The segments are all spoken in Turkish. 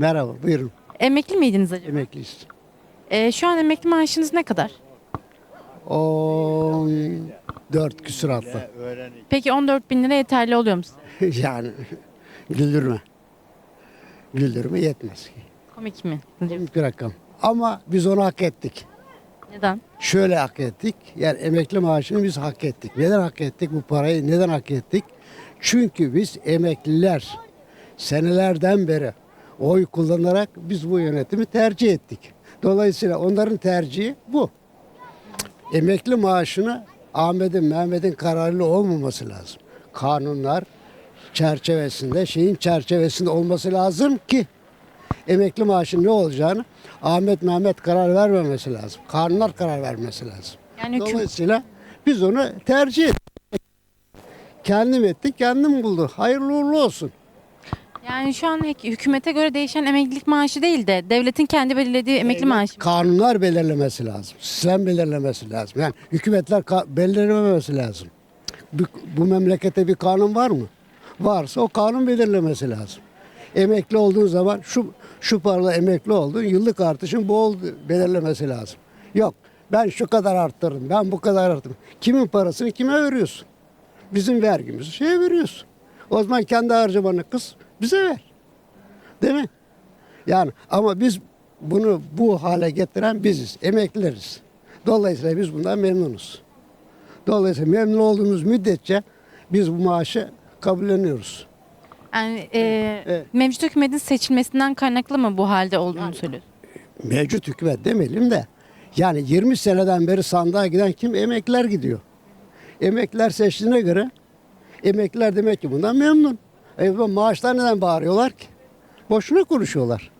Merhaba, buyurun. Emekli miydiniz acaba? Emekliyiz. Ee, şu an emekli maaşınız ne kadar? 14 küsuratlı. Peki 14 bin lira yeterli oluyor mu size? yani güldürme. Güldürme yetmez. Komik mi? Komik bir rakam. Ama biz onu hak ettik. Neden? Şöyle hak ettik. Yani emekli maaşını biz hak ettik. Neden hak ettik bu parayı? Neden hak ettik? Çünkü biz emekliler senelerden beri oy kullanarak biz bu yönetimi tercih ettik. Dolayısıyla onların tercihi bu. Emekli maaşını Ahmet'in, Mehmet'in kararlı olmaması lazım. Kanunlar çerçevesinde, şeyin çerçevesinde olması lazım ki emekli maaşın ne olacağını Ahmet Mehmet karar vermemesi lazım. Kanunlar karar vermesi lazım. Yani Dolayısıyla biz onu tercih ettik. Kendim ettik, kendim buldu. Hayırlı uğurlu olsun. Yani şu an hük- hükümete göre değişen emeklilik maaşı değil de devletin kendi belirlediği emekli maaşı. Kanunlar belirlemesi lazım. Sistem belirlemesi lazım. Yani hükümetler belirlememesi lazım. Bu, bu memlekette bir kanun var mı? Varsa o kanun belirlemesi lazım. Emekli olduğun zaman şu şu parayla emekli oldun, yıllık artışın bu oldu belirlemesi lazım. Yok, ben şu kadar arttırdım, ben bu kadar arttırdım. Kimin parasını kime veriyorsun? Bizim vergimizi şeye veriyorsun. O zaman kendi harcamanı kız bize ver. Değil mi? Yani ama biz bunu bu hale getiren biziz, emeklileriz. Dolayısıyla biz bundan memnunuz. Dolayısıyla memnun olduğumuz müddetçe biz bu maaşı kabulleniyoruz. Yani e, Evet. mevcut hükümetin seçilmesinden kaynaklı mı bu halde olduğunu söylüyorsun? Mevcut hükümet demeyelim de yani 20 seneden beri sandığa giden kim? Emekliler gidiyor. Emekliler seçtiğine göre emekliler demek ki bundan memnun. E maaşlar neden bağırıyorlar ki? Boşuna konuşuyorlar.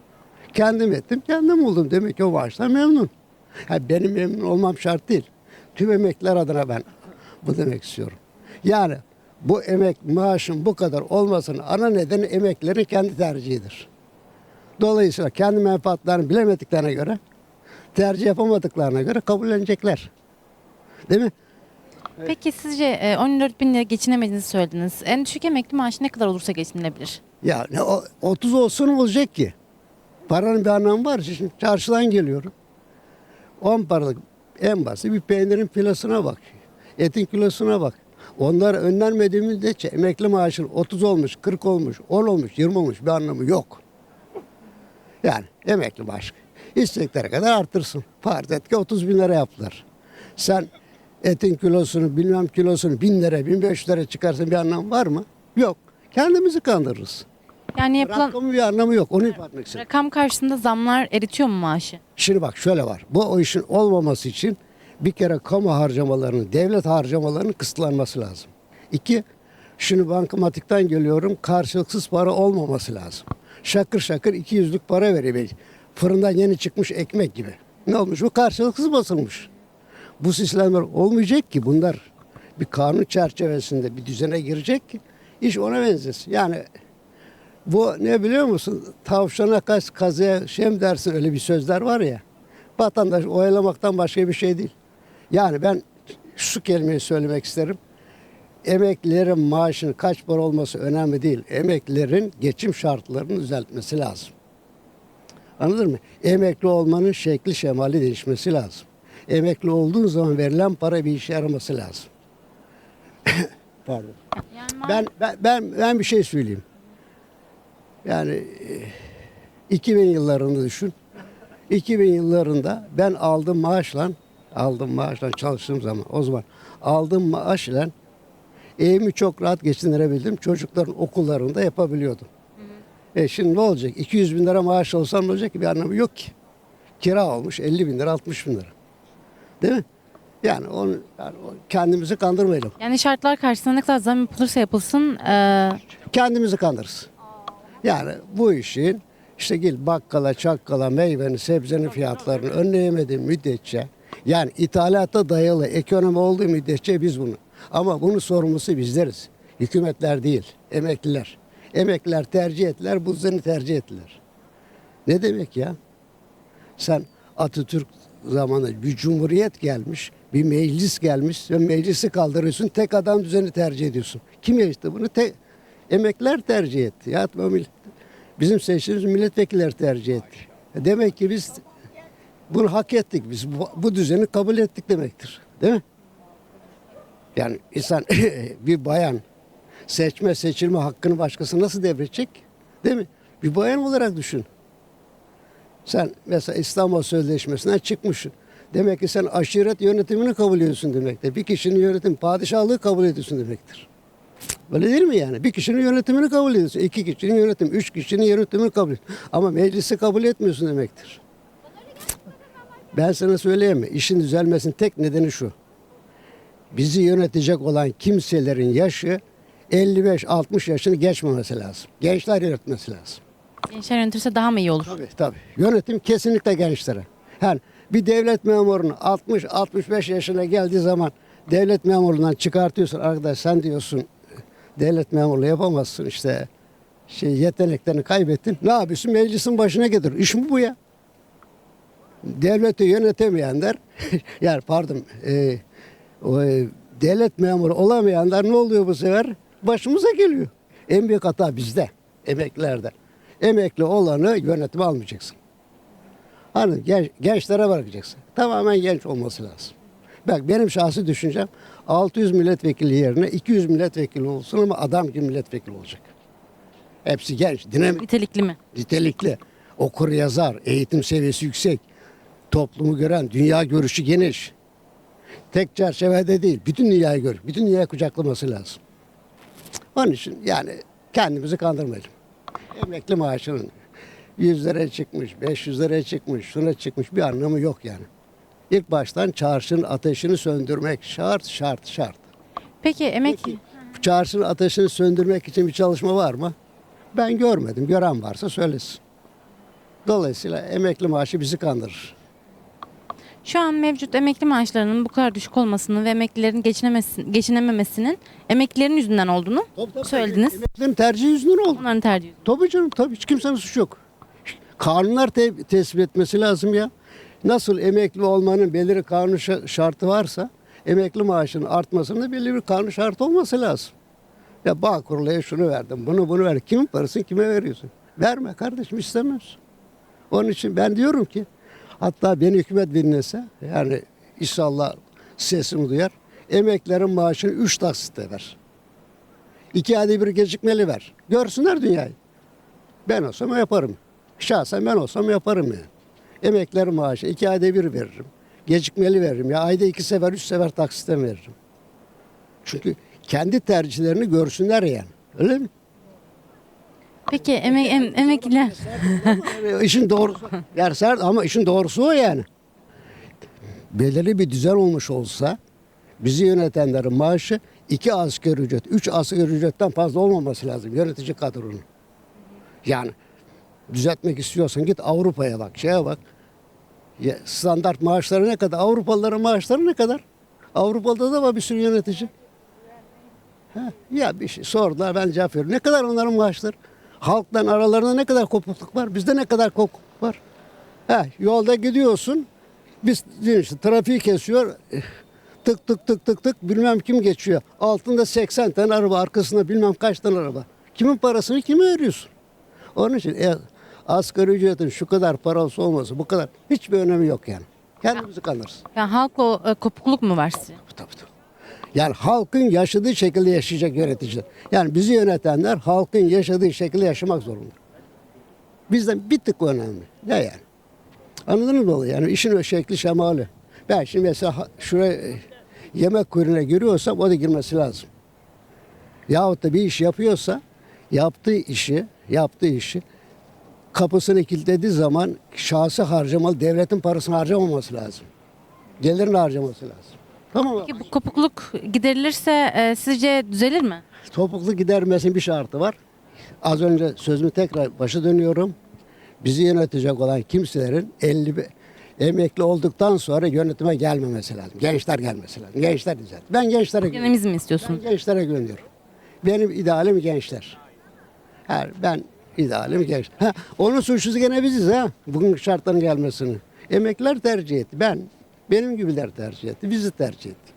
Kendim ettim, kendim buldum. Demek ki o maaşlar memnun. Ha, benim memnun olmam şart değil. Tüm emekliler adına ben bu demek istiyorum. Yani bu emek maaşın bu kadar olmasının ana nedeni emeklilerin kendi tercihidir. Dolayısıyla kendi menfaatlerini bilemediklerine göre, tercih yapamadıklarına göre kabullenecekler. Değil mi? Peki sizce e, 14 bin lira geçinemediğinizi söylediniz. En düşük emekli maaşı ne kadar olursa geçinilebilir? Ya ne o 30 olsun olacak ki. Paranın bir anlamı var. Şimdi çarşıdan geliyorum. 10 paralık en basit bir peynirin kilosuna bak. Etin kilosuna bak. Onlar önlenmediği müddetçe emekli maaşın 30 olmuş, 40 olmuş, 10 olmuş, 20 olmuş bir anlamı yok. Yani emekli maaşı. İstekleri kadar artırsın. Farz et ki 30 bin lira yaptılar. Sen etin kilosunu bilmem kilosunu bin lira, bin beş lira çıkarsın bir anlamı var mı? Yok. Kendimizi kandırırız. Yani yapılan Rakamın bir anlamı yok. Onu ifade etmek istedim. rakam karşısında zamlar eritiyor mu maaşı? Şimdi bak şöyle var. Bu o işin olmaması için bir kere kamu harcamalarının, devlet harcamalarının kısıtlanması lazım. İki, şimdi bankamatikten geliyorum karşılıksız para olmaması lazım. Şakır şakır iki yüzlük para veriyor. Fırından yeni çıkmış ekmek gibi. Ne olmuş? Bu karşılıksız basılmış. Bu sistemler olmayacak ki bunlar bir kanun çerçevesinde bir düzene girecek ki iş ona benzesin. Yani bu ne biliyor musun? Tavşana kaç kazıya şem dersin öyle bir sözler var ya. Vatandaş oyalamaktan başka bir şey değil. Yani ben şu kelimeyi söylemek isterim. Emeklilerin maaşının kaç para olması önemli değil. Emeklilerin geçim şartlarını düzeltmesi lazım. Anladın mı? Emekli olmanın şekli şemali değişmesi lazım. Emekli olduğun zaman verilen para bir işe yaraması lazım. Pardon. Yani Ben, ben ben ben bir şey söyleyeyim. Yani e, 2000 yıllarını düşün. 2000 yıllarında ben aldığım maaşla aldığım maaşla çalıştığım zaman o zaman aldığım maaşla evimi çok rahat geçindirebildim. Çocukların okullarında yapabiliyordum. E şimdi ne olacak? 200 bin lira maaş olsam ne olacak ki? Bir anlamı yok ki. Kira olmuş 50 bin lira 60 bin lira. Değil mi? Yani onu yani kendimizi kandırmayalım. yani şartlar karşısında ne kadar zam yapılırsa yapılsın e, kendimizi kandırırız. Yani bu işin işte gel bakkala, çakkala, meyvenin, sebzenin fiyatlarını önleyemediği müddetçe yani ithalata dayalı ekonomi olduğu müddetçe biz bunu. Ama bunun sorumlusu bizleriz. Hükümetler değil, emekliler. Emekliler tercih ettiler, bu düzeni tercih ettiler. Ne demek ya? Sen Atatürk zamanı bir cumhuriyet gelmiş, bir meclis gelmiş ve meclisi kaldırıyorsun, tek adam düzeni tercih ediyorsun. Kim yaptı bunu? Te emekler tercih etti. Ya Bizim seçtiğimiz milletvekilleri tercih etti. E Demek ki biz bunu hak ettik. Biz bu, bu düzeni kabul ettik demektir. Değil mi? Yani insan bir bayan seçme seçilme hakkını başkası nasıl devredecek? Değil mi? Bir bayan olarak düşün. Sen mesela İstanbul Sözleşmesi'nden çıkmışsın. Demek ki sen aşiret yönetimini kabul ediyorsun demektir. Bir kişinin yönetim, padişahlığı kabul ediyorsun demektir. Öyle değil mi yani? Bir kişinin yönetimini kabul ediyorsun. iki kişinin yönetim, üç kişinin yönetimini kabul ediyorsun. Ama meclisi kabul etmiyorsun demektir. Ben sana söyleyeyim mi? İşin düzelmesinin tek nedeni şu. Bizi yönetecek olan kimselerin yaşı 55-60 yaşını geçmemesi lazım. Gençler yönetmesi lazım. Gençler yönetirse daha mı iyi olur? Tabii tabii. Yönetim kesinlikle gençlere. Yani bir devlet memurunu 60-65 yaşına geldiği zaman devlet memurundan çıkartıyorsun. Arkadaş sen diyorsun devlet memurluğu yapamazsın işte şey yeteneklerini kaybettin. Ne yapıyorsun? Meclisin başına getir. İş mi bu ya? Devleti yönetemeyenler yani pardon e, o, e, devlet memuru olamayanlar ne oluyor bu sefer? Başımıza geliyor. En büyük hata bizde, emeklilerde. Emekli olanı yönetime almayacaksın. Hani genç, gençlere bırakacaksın. Tamamen genç olması lazım. Bak benim şahsi düşüncem 600 milletvekili yerine 200 milletvekili olsun ama adam gibi milletvekili olacak. Hepsi genç, dinamik, Nitelikli mi? nitelikli, okur yazar, eğitim seviyesi yüksek, toplumu gören, dünya görüşü geniş. Tek çerçevede değil, bütün dünyayı gör, bütün dünyayı kucaklaması lazım. Onun için yani kendimizi kandırmayalım. Emekli maaşının 100 liraya çıkmış, 500 liraya çıkmış, şuna çıkmış bir anlamı yok yani. İlk baştan çarşının ateşini söndürmek şart, şart, şart. Peki emek Bu çarşının ateşini söndürmek için bir çalışma var mı? Ben görmedim. Gören varsa söylesin. Dolayısıyla emekli maaşı bizi kandırır. Şu an mevcut emekli maaşlarının bu kadar düşük olmasını ve emeklilerin geçinemesi, geçinememesinin emeklilerin yüzünden olduğunu söylediniz. Emeklilerin tercihi yüzünden oldu. Onların tercihi. Tabii canım tabii hiç kimsenin suçu yok. Kanunlar te- tespit etmesi lazım ya. Nasıl emekli olmanın belirli kanun şa- şartı varsa emekli maaşının artmasının da belirli bir kanun şartı olması lazım. Ya bağ kuruluya şunu verdim, bunu bunu ver. Kimin parasını kime veriyorsun? Verme kardeşim istemiyorsun. Onun için ben diyorum ki hatta beni hükümet dinlese yani inşallah sesimi duyar. Emeklerin maaşını üç taksitte ver. İki ayda bir gecikmeli ver. Görsünler dünyayı. Ben olsam yaparım. Şahsen ben olsam yaparım yani. Emeklerin maaşı iki ayda bir veririm. Gecikmeli veririm. Ya ayda iki sefer, üç sefer taksitten veririm. Çünkü kendi tercihlerini görsünler yani. Öyle mi? Peki emek, em, emekliler işin doğrusu. Sert ama işin doğrusu o yani. Belirli bir düzen olmuş olsa bizi yönetenlerin maaşı iki asgari ücret, üç asgari ücretten fazla olmaması lazım yönetici kadronun. Yani düzeltmek istiyorsan git Avrupa'ya bak, şeye bak. Ya, standart maaşları ne kadar? Avrupalıların maaşları ne kadar? Avrupa'da da var bir sürü yönetici. Ha, ya bir şey sordular ben cevap veriyorum. Ne kadar onların maaşları? Halktan aralarında ne kadar kopukluk var? Bizde ne kadar kopukluk var? Ha, yolda gidiyorsun. Biz işte, trafiği kesiyor. Tık tık tık tık tık bilmem kim geçiyor. Altında 80 tane araba arkasında bilmem kaç tane araba. Kimin parasını kime veriyorsun? Onun için e, asgari ücretin şu kadar parası olması bu kadar hiçbir önemi yok yani. Kendimizi kandırırız. yani halkla e, kopukluk mu var sizce? Tabii tabii. Yani halkın yaşadığı şekilde yaşayacak yöneticiler. Yani bizi yönetenler halkın yaşadığı şekilde yaşamak zorunda. Bizden bir tık önemli. Ne yani? Anladınız mı? Yani işin o şekli şemali. Ben şimdi mesela şuraya e, yemek kuyruğuna giriyorsam o da girmesi lazım. Yahut da bir iş yapıyorsa yaptığı işi, yaptığı işi kapısını kilitlediği zaman şahsı harcamalı, devletin parasını harcamaması lazım. Gelirini harcaması lazım. Tamam? Peki bu kopukluk giderilirse e, sizce düzelir mi? Topuklu gidermesinin bir şartı var. Az önce sözümü tekrar başa dönüyorum. Bizi yönetecek olan kimselerin 50 be- emekli olduktan sonra yönetime gelmemesi lazım. Gençler gelmesi lazım. Gençler düzelt. Ben gençlere güveniyorum. Genimiz mi Ben istiyorsun? gençlere güveniyorum. Benim idealim gençler. Her ben idealim genç. Ha, onun suçlusu gene biziz ha. Bugün şartların gelmesini. Emekliler tercih etti. Ben benim gibiler tercih etti. Bizi tercih ettik.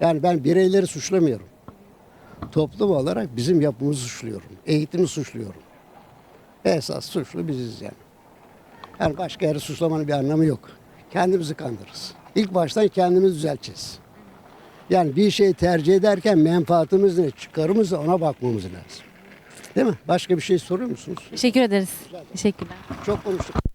Yani ben bireyleri suçlamıyorum. Toplum olarak bizim yapımızı suçluyorum. Eğitimi suçluyorum. Esas suçlu biziz yani. Yani başka yeri suçlamanın bir anlamı yok. Kendimizi kandırırız. İlk baştan kendimizi düzelteceğiz. Yani bir şeyi tercih ederken menfaatimiz ne, çıkarımız ne ona bakmamız lazım. Değil mi? Başka bir şey soruyor musunuz? Teşekkür ederiz. Teşekkürler. Çok konuştuk.